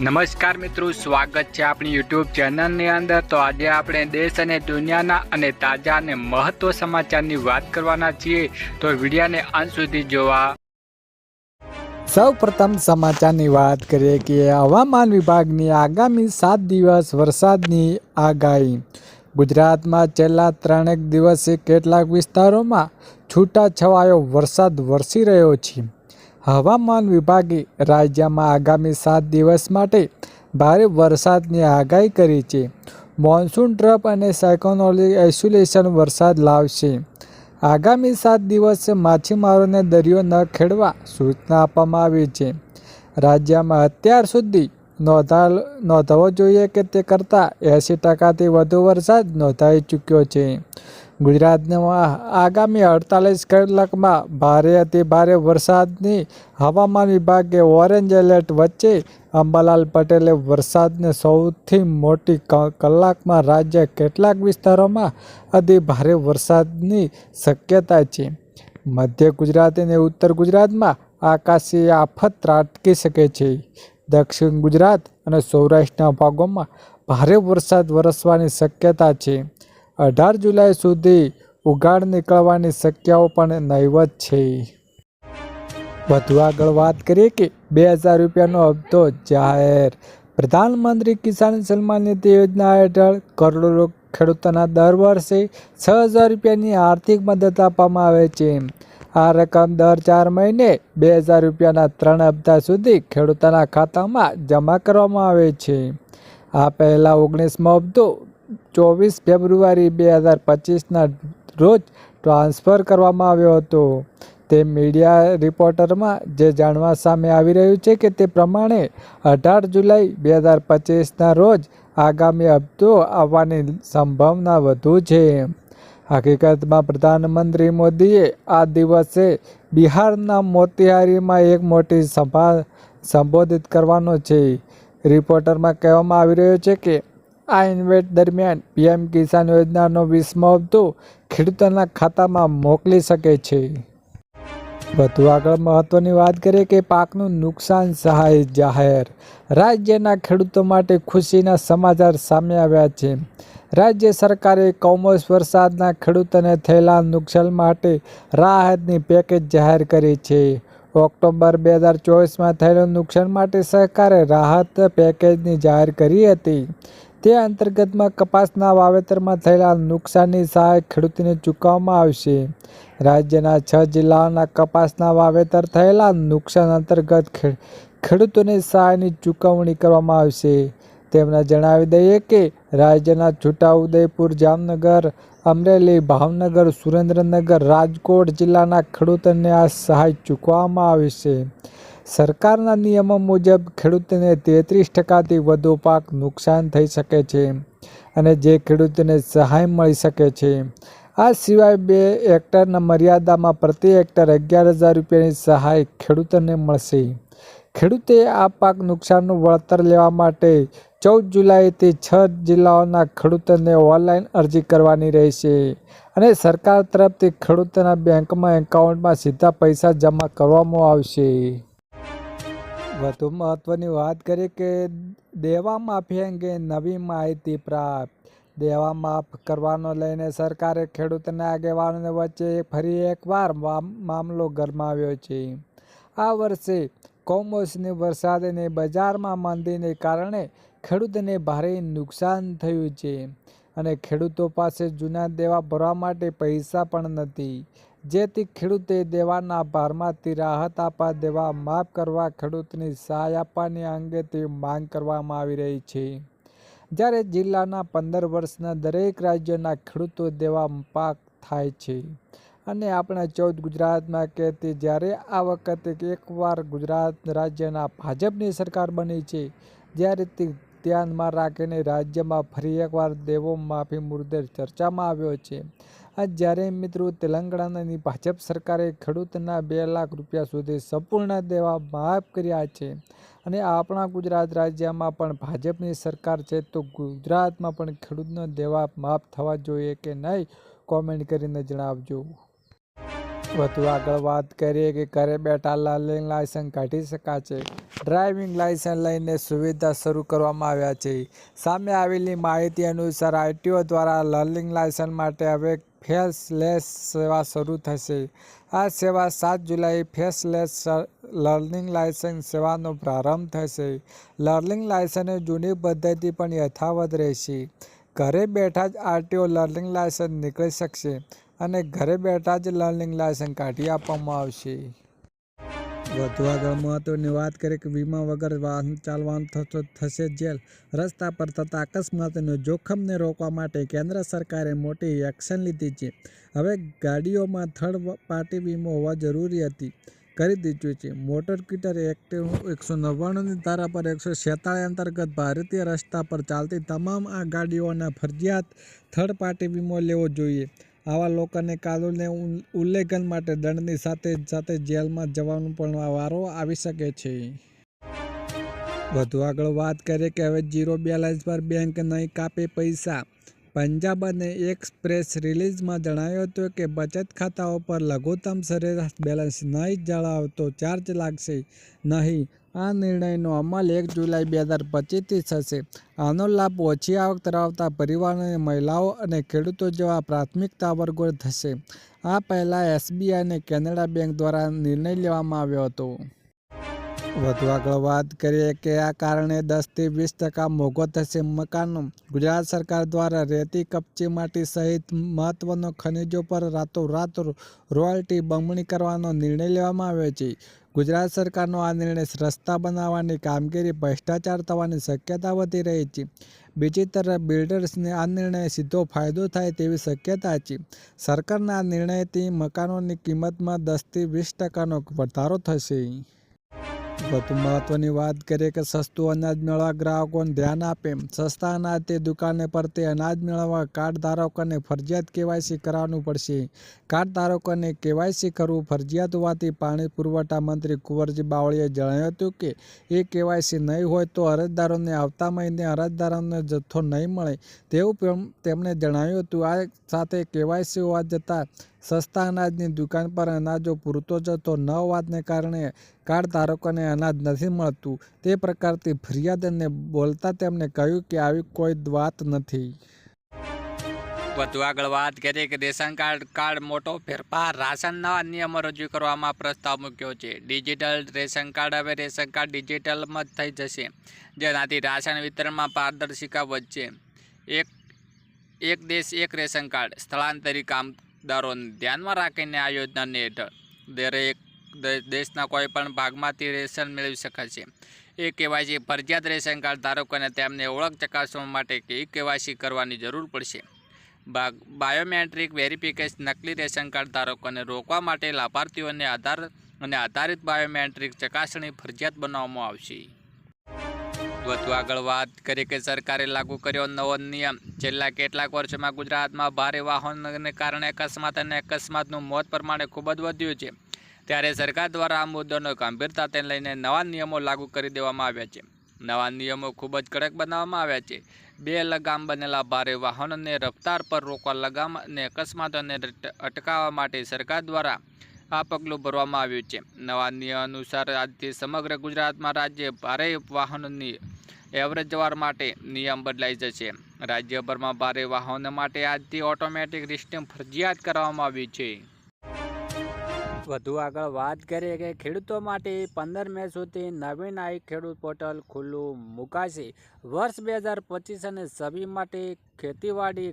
નમસ્કાર મિત્રો, સ્વાગત છે આપણી યુટ્યુબ ચેનલની અંદર. તો આજે આપણે દેશ અને દુનિયાના અને તાજા અને મહત્વ સમાચારની વાત કરવાના છીએ. તો વિડીયાને અંત સુધી જોવા. સૌ પ્રથમ સમાચારની વાત કરીએ કે હવામાન વિભાગની આગામી સાત દિવસ વરસાદની આગાહી. ગુજરાતમાં છેલ્લા ત્રણેક દિવસે કેટલાક વિસ્તારોમાં છૂટાછવાયો વરસાદ વરસી રહ્યો છે. હવામાન વિભાગે રાજ્યમાં આગામી સાત દિવસ માટે ભારે વરસાદની આગાહી કરી છે. મોન્સૂન ટ્રપ અને સાયકોનોલિક આઇસોલેશન વરસાદ લાવશે. આગામી સાત દિવસ માછીમારોને દરિયો ન ખેડવા સૂચના આપવામાં આવી છે. રાજ્યમાં અત્યાર સુધી નોંધા નોંધવો જોઈએ કે તે કરતાં એંસી ટકાથી વધુ વરસાદ નોંધાઈ ચૂક્યો છે. ગુજરાતમાં આગામી અડતાલીસ કલાકમાં ભારે અતિ ભારે વરસાદની હવામાન વિભાગે ઓરેન્જ એલર્ટ વચ્ચે અંબાલાલ પટેલે વરસાદને સૌથી મોટી કલાકમાં રાજ્ય કેટલાક વિસ્તારોમાં અતિ ભારે વરસાદની શક્યતા છે. મધ્ય ગુજરાત અને ઉત્તર ગુજરાતમાં આકાશી આફત ત્રાટકી શકે છે. દક્ષિણ ગુજરાત અને સૌરાષ્ટ્રના ભાગોમાં ભારે વરસાદ વરસવાની શક્યતા છે. અઢાર જુલાઈ સુધી ઉઘાડ નીકળવાની શક્યાઓ પણ નહીવત છે. વધુ આગળ વાત કરીએ કે બે હજાર રૂપિયાનો હપ્તો જાહેર. પ્રધાનમંત્રી કિસાન સન્માન નિધિ યોજના હેઠળ કરોડો ખેડૂતોના દર વર્ષે છ હજાર રૂપિયાની આર્થિક મદદ આપવામાં આવે છે. આ રકમ દર ચાર મહિને બે હજાર રૂપિયાના ત્રણ હપ્તા સુધી ખેડૂતોના ખાતામાં જમા કરવામાં આવે છે. આ પહેલાં ઓગણીસમો હપ્તો ચોવીસ ફેબ્રુઆરી બે હજાર પચીસના રોજ ટ્રાન્સફર કરવામાં આવ્યો હતો. તે મીડિયા રિપોર્ટરમાં જે જાણવા સામે આવી રહ્યું છે કે તે પ્રમાણે અઢાર જુલાઈ બે હજાર પચીસના રોજ આગામી હપ્તો આવવાની સંભાવના વધુ છે. હકીકતમાં પ્રધાનમંત્રી મોદીએ આ દિવસે બિહારના મોતિહારીમાં એક મોટી સભા સંબોધિત કરવાનો છે. રિપોર્ટરમાં કહેવામાં આવી રહ્યો છે કે આ ઇન્વેટ દરમિયાન પીએમ કિસાન યોજનાનો વીસમો હપ્તો ખેડૂતોના ખાતામાં મોકલી શકે છે. વધુ આગળ મહત્વની વાત કરીએ કે પાકનું નુકસાન સહાય જાહેર. રાજ્યના ખેડૂતો માટે ખુશીના સમાચાર સામે આવ્યા છે. રાજ્ય સરકારે કમોસમ વરસાદના ખેડૂતોને થયેલા નુકસાન માટે રાહતની પેકેજ જાહેર કરી છે. ઓક્ટોબર બે હજાર ચોવીસમાં થયેલું નુકસાન માટે સરકારે રાહત પેકેજની જાહેર કરી હતી. તે અંતર્ગતમાં કપાસના વાવેતરમાં થયેલા નુકસાનની સહાય ખેડૂતોને ચૂકવવામાં આવશે. રાજ્યના છ જિલ્લાઓના કપાસના વાવેતર થયેલા નુકસાન અંતર્ગત ખેડૂતોને સહાયની ચૂકવણી કરવામાં આવશે. તેમણે જણાવી દઈએ કે, રાજ્યના છોટાઉદેપુર, જામનગર, અમરેલી, ભાવનગર, સુરેન્દ્રનગર, રાજકોટ જિલ્લાના ખેડૂતોને આ સહાય ચૂકવવામાં આવશે. સરકારના નિયમો મુજબ ખેડૂતોને તેત્રીસ ટકાથી વધુ પાક નુકસાન થઈ શકે છે અને જે ખેડૂતોને સહાય મળી શકે છે. આ સિવાય બે હેક્ટરના મર્યાદામાં પ્રતિ હેક્ટર અગિયાર હજાર રૂપિયાની સહાય ખેડૂતોને મળશે. ખેડૂતે આ પાક નુકસાનનું વળતર લેવા માટે ચૌદ જુલાઈથી છ જિલ્લાઓના ખેડૂતોને ઓનલાઈન અરજી કરવાની રહેશે અને સરકાર તરફથી ખેડૂતોના બેંકમાં એકાઉન્ટમાં સીધા પૈસા જમા કરવામાં આવશે. વધુ મહત્વની વાત કરીએ કે દેવા માફી અંગે નવી માહિતી પ્રાપ્ત. દેવા માફ કરવાનો લઈને સરકારે ખેડૂતના આગેવાનોને વચ્ચે ફરી એકવાર મામ- મામલો ગરમાવ્યો છે. આ વર્ષે કોમોસમી વરસાદને બજારમાં મંદીને કારણે ખેડૂતને ભારે નુકસાન થયું છે અને ખેડૂતો પાસે જૂના દેવા ભરવા માટે પૈસા પણ નથી. જેથી ખેડૂતે દેવાના ભારમાંથી રાહત આપવા દેવા માફ કરવા ખેડૂતની સહાય આપવાની અંગેથી માંગ કરવામાં આવી રહી છે. જ્યારે જિલ્લાના પંદર વર્ષના દરેક રાજ્યોના ખેડૂતો દેવા પાક થાય છે અને આપણા ચૌદ ગુજરાતમાં કે તે જ્યારે આ વખતે એકવાર ગુજરાત રાજ્યના ભાજપની સરકાર બની છે, જ્યારે તે ધ્યાનમાં રાખીને રાજ્યમાં ફરી એકવાર દેવો માફી મુદ્દે ચર્ચામાં આવ્યો છે. આ જ્યારે મિત્રો તેલંગાણાની ભાજપ સરકારે ખેડૂતના બે લાખ રૂપિયા સુધી સંપૂર્ણ દેવા માફ કર્યા છે અને આપણા ગુજરાત રાજ્યમાં પણ ભાજપની સરકાર છે તો ગુજરાતમાં પણ ખેડૂતનો દેવા માફ થવા જોઈએ કે નહીં કોમેન્ટ કરીને જણાવજો. વધુ આગળ વાત કરીએ કે ઘરે બેઠા લર્નિંગ લાયસન્સ કાઢી શકાશે. ડ્રાઇવિંગ લાયસન્સ લઈને સુવિધા શરૂ કરવામાં આવ્યા છે. સામે આવેલી માહિતી અનુસાર આરટીઓ દ્વારા લર્નિંગ લાયસન્સ માટે હવે ફેસલેસ સેવા શરૂ થશે. આ સેવા સાત જુલાઈ ફેસલેસ લર્નિંગ લાયસન્સ સેવાનો પ્રારંભ થશે. લર્નિંગ લાયસન્સની જૂની પદ્ધતિ પણ યથાવત રહેશે. ઘરે બેઠા જ આરટીઓ લર્નિંગ લાયસન્સ નીકળી શકશે અને ઘરે બેઠા જ લર્નિંગ લાયસન્સ કાઢી આપવામાં આવશે. વધુ આગળ મહત્વની વાત કરીએ કે વીમા વગર વાહન ચાલવાનું થશે જેલ. રસ્તા પર થતા અકસ્માતનું જોખમને રોકવા માટે કેન્દ્ર સરકારે મોટી એક્શન લીધી છે. હવે ગાડીઓમાં થર્ડ પાર્ટી વીમો હોવા જરૂરી હતી. કરી દીધું છે. મોટર કીટર એક્ટ એકસો નવ્વાણુંની ધારા પર એકસો છેતાળીસ અંતર્ગત ભારતીય રસ્તા પર ચાલતી તમામ આ ગાડીઓના ફરજિયાત થર્ડ પાર્ટી વીમો લેવો જોઈએ. આવા લોકોને કાનૂનને ઉલ્લંઘન માટે દંડની સાથે સાથે જેલમાં જવાનો પણ વારો આવી શકે છે. વધુ આગળ વાત કરીએ કે હવે જીરો બેલેન્સ પર બેંક નહીં કાપે પૈસા. પંજાબ અને એક્સપ્રેસ રિલીઝમાં જણાવ્યું હતું કે બચત ખાતાઓ પર લઘુત્તમ સરેરાશ બેલેન્સ નહીં જણાવતો ચાર્જ લાગશે નહીં. આ નિર્ણયનો અમલ એક જુલાઈ બે હજાર પચીસથી થશે. આનો લાભ ઓછી આવક ધરાવતા પરિવારોને મહિલાઓ અને ખેડૂતો જેવા પ્રાથમિકતા વર્ગો થશે. આ પહેલાં એસબીઆઈ અને કેનેડા બેંક દ્વારા નિર્ણય લેવામાં આવ્યો હતો. વધુ આગળ વાત કરીએ કે આ કારણે દસથી વીસ ટકા મોંઘો થશે મકાનો ગુજરાત સરકાર દ્વારા રેતી કપચી માટી સહિત મહત્વનો ખનિજો પર રાતોરાત રોયલ્ટી બમણી કરવાનો નિર્ણય લેવામાં આવ્યો છે. ગુજરાત સરકારનો આ નિર્ણય રસ્તા બનાવવાની કામગીરી, ભ્રષ્ટાચાર થવાની શક્યતા વધી રહી છે. બીજી તરફ બિલ્ડર્સને આ નિર્ણય સીધો ફાયદો થાય તેવી શક્યતા છે. સરકારના આ નિર્ણયથી મકાનોની કિંમતમાં દસથી વીસ ટકાનો વધારો થશે. વધુ મહત્વની વાત કરીએ કે સસ્તું અનાજ મેળવવા ગ્રાહકોને ધ્યાન આપે સસ્તા અનાજ તે દુકાને પર તે અનાજ મેળવવા કાર્ડ ધારકોને ફરજિયાત કેવાયસી કરાવવું પડશે. કાર્ડ ધારકોને કેવાયસી કરવું ફરજિયાત હોવાથી પાણી પુરવઠા મંત્રી કુંવરજી બાવળીએ જણાવ્યું હતું કે, એ કેવાયસી નહીં હોય તો અરજદારોને આવતા મહિને અરજદારોને જથ્થો નહીં મળે. તેવું તેમણે જણાવ્યું હતું. આ સાથે કેવાયસી હોવા જતાં સસ્તા અનાજની દુકાન પર અનાજો પૂરતો જથ્થો ન હોવાને કારણે કાર્ડ ધારકોને અનાજ નથી મળતું. તે પ્રકારથી ફરિયાદ અને બોલતા તેમણે કહ્યું કે આવી કોઈ વાત નથી. વધુ આગળ વાત કરીએ કે રેશન કાર્ડ કાર્ડ મોટો ફેરફાર રાશનના નિયમો રજૂ કરવામાં પ્રસ્તાવ મૂક્યો છે. ડિજિટલ રેશન કાર્ડ હવે રેશન કાર્ડ ડિજિટલમાં જ થઈ જશે. જેનાથી રાશન વિતરણમાં પારદર્શિકા વધશે. એક એક દેશ એક રેશન કાર્ડ. સ્થળાંતરિત કામદારોને ધ્યાનમાં રાખીને આ યોજનાને હેઠળ દરેક દેશના કોઈ પણ ભાગમાંથી રેશન મેળવી શકાશે એ કેવાયસી ફરજિયાત રેશન કાર્ડ ધારકોને તેમને ઓળખ ચકાસવા માટે કે કેવાયસી કરવાની જરૂર પડશે. ભાગ, બાયોમેટ્રિક વેરિફિકેશન નકલી રેશન કાર્ડ ધારકોને રોકવા માટે લાભાર્થીઓને આધાર અને આધારિત બાયોમેટ્રિક ચકાસણી ફરજિયાત બનાવવામાં આવશે. વધુ આગળ વાત કરીએ કે સરકારે લાગુ કર્યો નવો નિયમ. છેલ્લા કેટલાક વર્ષોમાં ગુજરાતમાં ભારે વાહનોને કારણે અકસ્માત અને અકસ્માતનું મોત પ્રમાણે ખૂબ જ વધ્યું છે. ત્યારે સરકાર દ્વારા આ મુદ્દાનો ગંભીરતાને લઈને નવા નિયમો લાગુ કરી દેવામાં આવ્યા છે. નવા નિયમો ખૂબ જ કડક બનાવવામાં આવ્યા છે. બે લગામ બનેલા ભારે વાહનોને રફતાર પર રોકવા લગામ અને અકસ્માતોને અટકાવવા માટે સરકાર દ્વારા આ પગલું ભરવામાં આવ્યું છે. નવા નિયમ અનુસાર આજથી સમગ્ર ગુજરાતમાં રાજ્ય ભારે વાહનોની એવરેજ જવાર માટે નિયમ બદલાઈ જશે. રાજ્યભરમાં ભારે વાહનો માટે આજથી ઓટોમેટિક સિસ્ટમ ફરજિયાત કરવામાં આવી છે. વધુ આગળ વાત કરીએ કે ખેડૂતો માટે પંદર મે સુધી નવીન આઈ ખેડૂત પોર્ટલ ખુલ્લું મુકાશે. વર્ષ બે હજાર પચીસ અને છવ્વીસ માટે ખેતીવાડી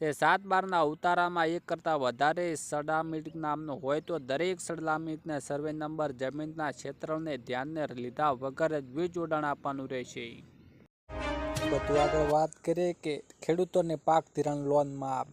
તે સાત બારના ઉતારામાં એક કરતાં વધારે સડામિટ નામનો હોય તો દરેક સડામિટને સર્વે નંબર જમીનના ક્ષેત્રને ધ્યાનને લીધા વગર જ વીજ જોડાણ આપવાનું રહેશે. બધું આગળ વાત કરીએ કે ખેડૂતોને પાક ધિરાણ લોન માફ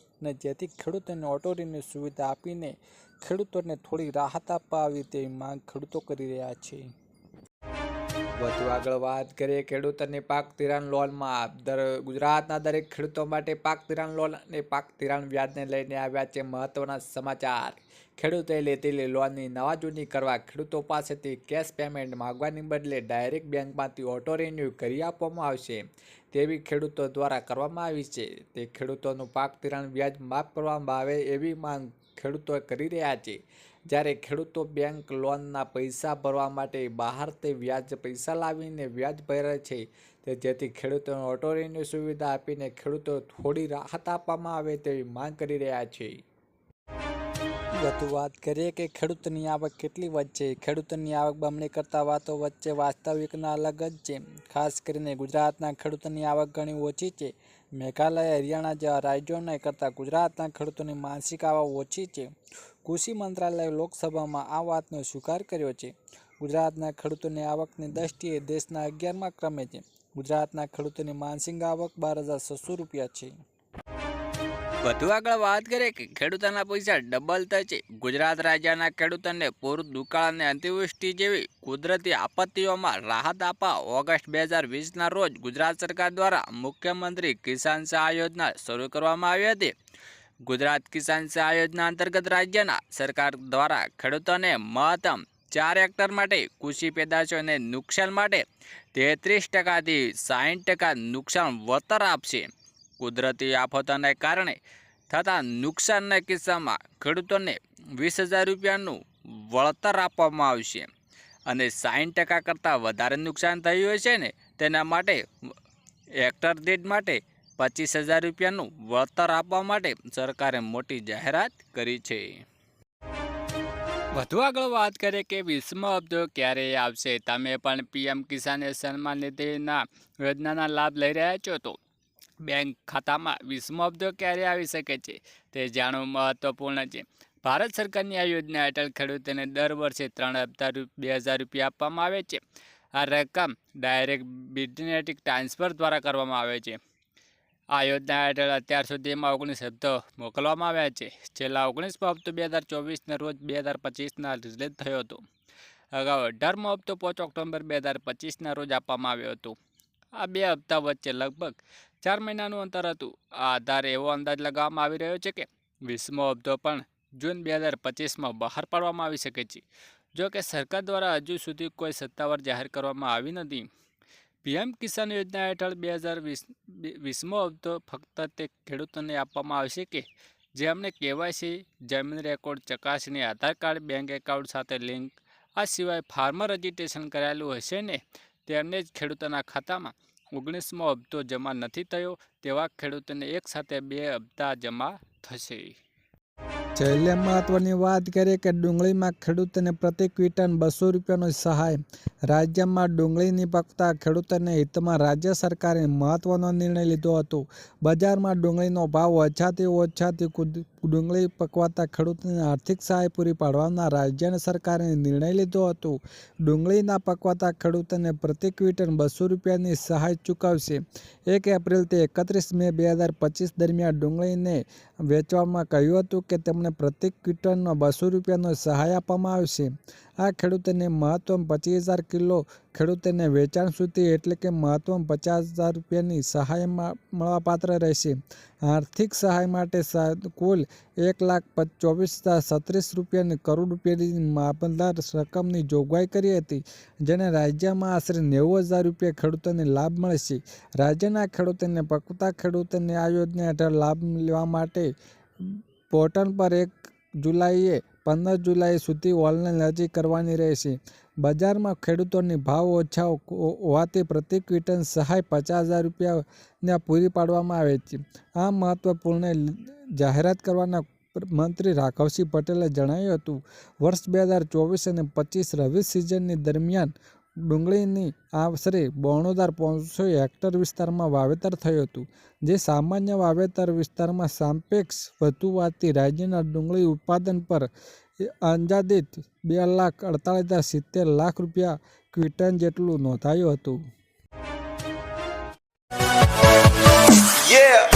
અને જેથી ખેડૂતોને ઓટો રિન્યૂ સુવિધા આપીને ખેડૂતોને થોડી રાહત આપવા આવી તેવી માંગ ખેડૂતો કરી રહ્યા છે. વધુ આગળ વાત કરીએ ખેડૂતોની પાક ધિરાણ લોનમાં. દર ગુજરાતના દરેક ખેડૂતો માટે પાક ધિરાણ લોન અને પાક ધિરાણ વ્યાજને લઈને આવ્યા છે મહત્વના સમાચાર. ખેડૂતોએ લીધેલી લોનની નવાજૂની કરવા ખેડૂતો પાસેથી કેશ પેમેન્ટ માગવાની બદલે ડાયરેક્ટ બેંકમાંથી ઓટો રિન્યૂ કરી આપવામાં આવશે. તેવી ખેડૂતો દ્વારા કરવામાં આવી છે. તે ખેડૂતોનું પાક ધિરાણ વ્યાજ માફ કરવામાં આવે એવી માંગ ખેડૂતો કરી રહ્યા છે. જ્યારે ખેડૂતો બેંક લોનના પૈસા ભરવા માટે બહારથી વ્યાજ પૈસા લાવીને વ્યાજ ભરે છે. તે જેથી ખેડૂતોને ઓટો રિન્યૂ સુવિધા આપીને ખેડૂતો થોડી રાહત આપવામાં આવે તેવી માંગ કરી રહ્યા છે. વધુ વાત કરીએ કે ખેડૂતની આવક કેટલી વધશે? ખેડૂતોની આવક બમણી કરતા વાતો વચ્ચે વાસ્તવિકના અલગ જ છે. ખાસ કરીને ગુજરાતના ખેડૂતોની આવક ઘણી ઓછી છે. મેઘાલય, હરિયાણા જેવા રાજ્યોને કરતાં ગુજરાતના ખેડૂતોની માનસિક આવક ઓછી છે. કૃષિ મંત્રાલયે લોકસભામાં આ વાતનો સ્વીકાર કર્યો છે. ગુજરાતના ખેડૂતોની આવકની દ્રષ્ટિએ દેશના અગિયારમાં ક્રમે છે. ગુજરાતના ખેડૂતોની માનસિક આવક બાર હજાર છસો રૂપિયા છે. વધુ આગળ વાત કરીએ કે ખેડૂતોના પૈસા ડબલ થશે ગુજરાત રાજ્યના ખેડૂતોને પૂર, દુકાળ અને અતિવૃષ્ટિ જેવી કુદરતી આપત્તિઓમાં રાહત આપવા ઓગસ્ટ બે હજાર વીસના રોજ ગુજરાત સરકાર દ્વારા મુખ્યમંત્રી કિસાન સહાય યોજના શરૂ કરવામાં આવી હતી. ગુજરાત કિસાન સહાય યોજના અંતર્ગત રાજ્યના સરકાર દ્વારા ખેડૂતોને મહત્તમ ચાર હેક્ટર માટે કૃષિ પેદાશોને નુકસાન માટે તેત્રીસ ટકાથી સાહીઠ ટકા નુકસાન વળતર આપશે. કુદરતી આફતોને કારણે થતા નુકસાનના કિસ્સામાં ખેડૂતોને વીસ હજાર રૂપિયાનું વળતર આપવામાં આવશે અને સાઠ ટકા કરતાં વધારે નુકસાન થયું હોય છે ને, તેના માટે હેક્ટર દીઠ માટે પચીસ હજાર રૂપિયાનું વળતર આપવા માટે સરકારે મોટી જાહેરાત કરી છે. વધુ આગળ વાત કરીએ કે વીસમો હપ્તો ક્યારે આવશે? તમે પણ પીએમ કિસાન સન્માન નિધિના યોજનાના લાભ લઈ રહ્યા છો તો બેંક ખાતામાં વીસમો હપ્તો ક્યારે આવી શકે છે તે જાણવું મહત્વપૂર્ણ છે. ભારત સરકારની આ યોજના હેઠળ ખેડૂતોને દર વર્ષે ત્રણ હપ્તા બે હજાર રૂપિયા આપવામાં આવે છે. આ રકમ ડાયરેક્ટ બિટનેટિક ટ્રાન્સફર દ્વારા કરવામાં આવે છે. આ યોજના હેઠળ અત્યાર સુધીમાં ઓગણીસ હપ્તો મોકલવામાં આવ્યા છે. છેલ્લા ઓગણીસમો હપ્તો બે હજાર ચોવીસના રોજ બે હજાર પચીસના રિલીઝ થયો હતો. અગાઉ અઢારમો હપ્તો પાંચ ઓક્ટોબર બે હજાર પચીસના રોજ આપવામાં આવ્યો હતો. આ બે હપ્તા વચ્ચે લગભગ ચાર મહિનાનું અંતર હતું. આ આધારે એવો અંદાજ લગાવવામાં આવી રહ્યો છે કે વીસમો હપ્તો પણ જૂન બે હજાર પચીસમાં બહાર પાડવામાં આવી શકે છે. જો કે સરકાર દ્વારા હજુ સુધી કોઈ સત્તાવાર જાહેર કરવામાં આવી નથી. પીએમ કિસાન યોજના હેઠળ બે હજાર વીસ, વીસમો હપ્તો ફક્ત તે ખેડૂતોને આપવામાં આવશે કે જેમને કેવાયસી, જમીન રેકોર્ડ, ચકાસણી, આધાર કાર્ડ, બેંક એકાઉન્ટ સાથે લિંક આ સિવાય ફાર્મર રજિસ્ટ્રેશન કરાયેલું હશે ને તેમને જ ખેડૂતોના ખાતામાં ઓગણીસમો હપ્તો જમા નથી થયો, તેવા ખેડૂતોને એકસાથે બે હપ્તા જમા થશે. છેલ્લે મહત્વની વાત કરીએ કે ડુંગળીમાં ખેડૂતોને પ્રતિ ક્વિન્ટલ બસો રૂપિયાનો સહાય. રાજ્યમાં ડુંગળીની પકતા ખેડૂતોને હિતમાં રાજ્ય સરકારે મહત્વનો નિર્ણય લીધો હતો. બજારમાં ડુંગળીનો ભાવ ઓછાથી ઓછાથી ડુંગળી પકવાતા ખેડૂતોને આર્થિક સહાય પૂરી પાડવાના રાજ્ય સરકારે નિર્ણય લીધો હતો. ડુંગળીના પકવાતા ખેડૂતોને પ્રતિ ક્વિન્ટલ બસો રૂપિયાની સહાય ચૂકવશે. એક એપ્રિલથી એકત્રીસ મે બે હજાર પચીસ દરમિયાન ડુંગળીને વેચવામાં કહ્યું હતું કે તેમને પ્રતિ ક્વિન્ટલનો બસો રૂપિયાનો સહાય આપવામાં આવશે. આ ખેડૂતોને મહત્તમ પચીસ હજાર કિલો ખેડૂતોને વેચાણ સુધી એટલે કે મહત્તમ પચાસ હજાર રૂપિયાની સહાય મળવાપાત્ર રહેશે. આર્થિક સહાય માટે કુલ એક લાખ ચોવીસ હજાર સત્રીસ રૂપિયાની કરોડ રૂપિયાની માપદાર રકમની જોગવાઈ કરી હતી, જેને રાજ્યમાં આશરે નેવું હજાર રૂપિયા ખેડૂતોને લાભ મળશે. રાજ્યના ખેડૂતોને પકવતા ખેડૂતોને આ યોજના હેઠળ લાભ લેવા માટે પોર્ટલ પર એક જુલાઈએ, પંદર જુલાઈ સુધી ઓનલાઈન અરજી કરવાની રહેશે. બજારમાં ખેડૂતોની ભાવ ઓછા હોવાથી પ્રતિ ક્વિન્ટલ સહાય પચાસ હજાર રૂપિયાને પૂરી પાડવામાં આવે છે. આ મહત્વપૂર્ણ જાહેરાત કરવાના મંત્રી રાઘવસિંહ પટેલે જણાવ્યું હતું, વર્ષ બે હજાર ચોવીસ અને પચીસ રવિ સિઝનની દરમિયાન ડુંગળીની આશરે હજાર પાંચસો હેક્ટર વિસ્તારમાં વાવેતર થયું હતું, જે સામાન્ય વાવેતર વિસ્તારમાં સાપેક્ષ વધુ હોવાથી રાજ્યના ડુંગળી ઉત્પાદન પર અંદાજિત બે લાખ અડતાલીસ હજાર સિત્તેર લાખ રૂપિયા ક્વિટન જેટલું નોંધાયું હતું Yeah.